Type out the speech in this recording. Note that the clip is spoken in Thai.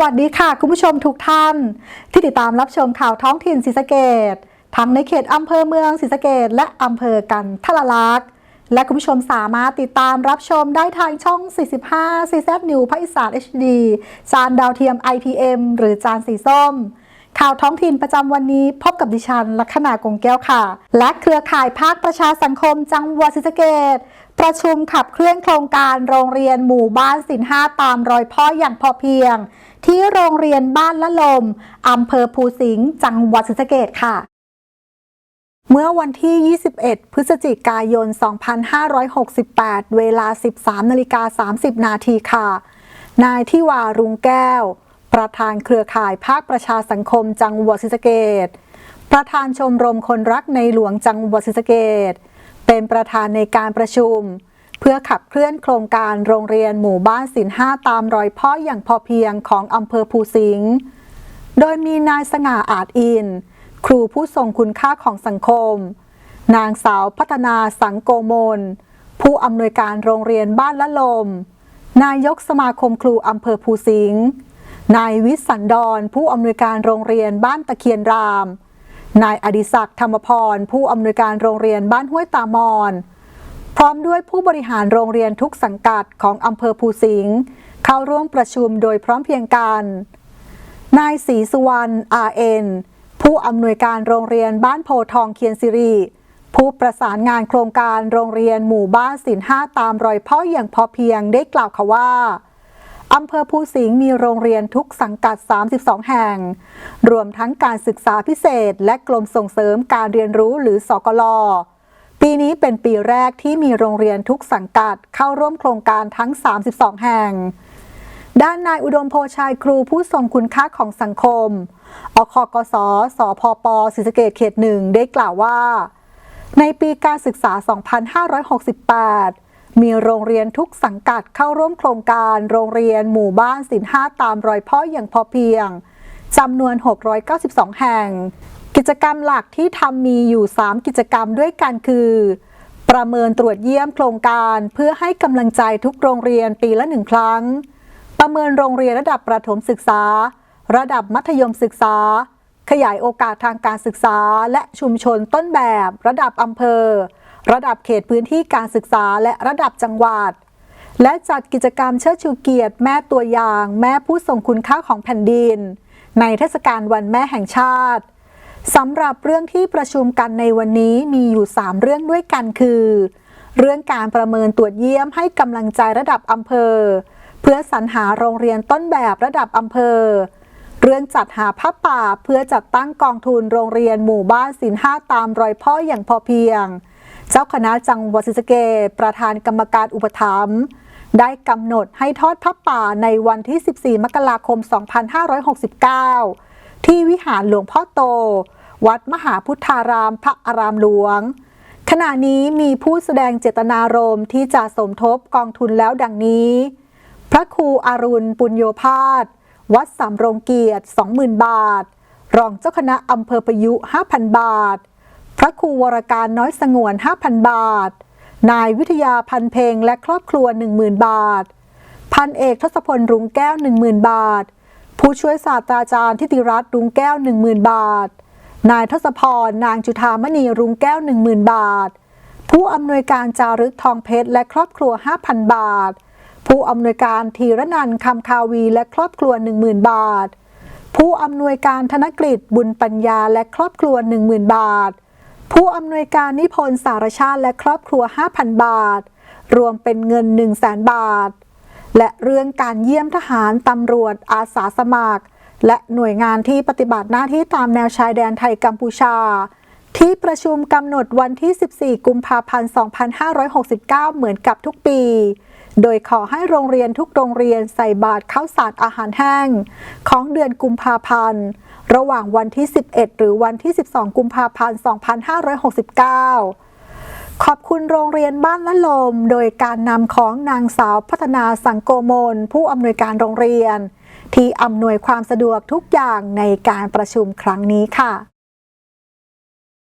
วัสดีค่ะ คุณผู้ชมทุกท่าน ที่ติดตามรับชมข่าวท้องถิ่นศรีสะเกดทั้งในเขตอำเภอเมืองศรีสะเกดและอำเภอกันทละลักษณ์และคุณผู้ชมสามารถติดตามรับชมได้ทางช่อง 45 CZ New ภาคอีสาน HD จานดาวเทียม IPM หรือจานสีส้ม ข่าวท้องถิ่นประจำวันนี้พบกับดิฉัน ลัคนากงแก้วค่ะ และเครือข่ายภาคประชาสังคมจังหวัดศรีสะเกดประชุมขับเคลื่อนโครงการโรงเรียนหมู่บ้านสินห้าตามรอยพ่ออย่างพอเพียง ที่โรงเรียนบ้านละลมอำเภอภูสิงห์จังหวัดศรีสะเกดค่ะเมื่อวันที่ 21 พฤศจิกายน 2568 เวลา 13นาฬิกา30 นาทีค่ะ นายทิวารุงแก้ว ประธานเครือข่ายภาคประชาสังคมจังหวัดศรีสะเกดประธานชมรมคนรักในหลวงจังหวัดศรีสะเกดเป็นประธานในการประชุม เพื่อขับเคลื่อนโครงการโรงเรียนหมู่บ้านศิลห้าตามรอยพ่ออย่างพอเพียงของอำเภอภูสิงห์โดยมีนายสง่าอาจอิน ครูผู้ทรงคุณค่าของสังคม นางสาวพัฒนาสังโกมล ผู้อำนวยการโรงเรียนบ้านละลม นายกสมาคมครูอำเภอภูสิงห์ นายวิสันดรผู้อำนวยการโรงเรียนบ้านตะเคียนราม นายอดิศักดิ์ธรรมพร ผู้อำนวยการโรงเรียนบ้านห้วยตามอนพร้อมด้วยผู้บริหารโรงเรียนทุกสังกัดของอำเภอภูสิงห์เข้าร่วมประชุมโดยพร้อมเพียงกัน นายศรีสุวรรณอาเอ็นผู้อำนวยการโรงเรียนบ้านโพทองเคียนซิรีผู้ประสานงานโครงการโรงเรียนหมู่บ้านศิลห้าตามรอยพ่ออย่างพอเพียงได้กล่าวค่ะว่า อำเภอภูสิงห์มีโรงเรียนทุกสังกัด 32 แห่ง รวมทั้งการศึกษาพิเศษ และกรมส่งเสริมการเรียนรู้หรือสกลปีนี้เป็นปีแรกที่มีโรงเรียนทุกสังกัดเข้าร่วมโครงการทั้ง 32 แห่ง ด้านนายอุดมโพชัยครูผู้ทรงคุณค่าของสังคม อคกส สพปศรีสะเกดเขตหนึ่งได้กล่าวว่า ในปีการศึกษา 2568 มีโรงเรียนทุกสังกัดเข้าร่วมโครงการโรงเรียนหมู่บ้านศิลห้าตามรอยพ่ออย่างพอเพียงจำนวน 692 แห่ง กิจกรรมหลักที่ทำมีอยู่ 3 กิจกรรมด้วยกันคือ ประเมินตรวจเยี่ยมโครงการเพื่อให้กำลังใจทุกโรงเรียนปีละหนึ่งครั้ง ประเมินโรงเรียนระดับประถมศึกษา ระดับมัธยมศึกษา ขยายโอกาสทางการศึกษา และชุมชนต้นแบบ ระดับอำเภอ ระดับเขตพื้นที่การศึกษาและระดับจังหวัด และจัดกิจกรรมเชิดชูเกียรติแม่ตัวอย่าง แม่ผู้ทรงคุณค่าของแผ่นดิน ในเทศกาลวันแม่แห่งชาติสำหรับเรื่องที่ประชุมกันในวันนี้มีอยู่ 3 เรื่องด้วยกันคือ เรื่องการประเมินตรวจเยี่ยมให้กำลังใจระดับอำเภอ เพื่อสรรหาโรงเรียนต้นแบบระดับอำเภอ เรื่องจัดหาผ้าป่าเพื่อจัดตั้งกองทุนโรงเรียนหมู่บ้านศิลห้าตามรอยพ่ออย่างพอเพียง เจ้าคณะจังหวัดศรีสะเกษประธานกรรมการอุปถัมภ์ได้กำหนดให้ทอดผ้าป่าในวันที่ 14 มกราคม 2569 ที่วิหารหลวงพ่อโต วัดมหาพุทธารามพระอารามหลวง ขณะนี้มีผู้แสดงเจตนารมณ์ที่จะสมทบกองทุนแล้วดังนี้ พระครูอรุณปุญโยพาส วัดสำโรงเกียรติ 20,000 บาท รองเจ้าคณะอำเภอประยุ 5,000 บาท ระครูวรการน้อยสงวน 5,000 บาท นายวิทยาพันเพงและครอบครัว 10,000 บาท พันเอกทศพลรุงแก้ว 10,000 บาท ผู้ช่วยศาสตราจารย์ทิติรัตน์รุงแก้ว 10,000 บาท นายทศพร นางจุธามณีรุงแก้ว 10,000 บาท ผู้อำนวยการจารึกทองเพชรและครอบครัว 5,000 บาท ผู้อำนวยการธีรนันท์คำคาวีและครอบครัว 10,000 บาท ผู้อำนวยการธนกฤษบุญปัญญาและครอบครัว 10,000 บาท ผู้อำนวยการนิพนธ์สารชาติและครอบครัว 5,000 บาท รวมเป็นเงิน 100,000 บาท และเรื่องการเยี่ยมทหารตำรวจอาสาสมัคร และหน่วยงานที่ปฏิบัติหน้าที่ตามแนวชายแดนไทยกัมพูชา ที่ประชุมกำหนดวันที่ 14 กุมภาพันธ์ 2569 เหมือนกับทุกปี โดยขอให้โรงเรียนทุกโรงเรียนใส่บาตรข้าวสารอาหารแห้ง ของเดือนกุมภาพันธ์ ระหว่างวันที่ 11 หรือวันที่ 12 กุมภาพันธ์ 2569 ขอบคุณโรงเรียนบ้านละลม โดยการนำของนางสาวพัฒนาสังโกมล ผู้อำนวยการโรงเรียน ที่อำนวยความสะดวกทุกอย่างในการประชุมครั้งนี้ค่ะ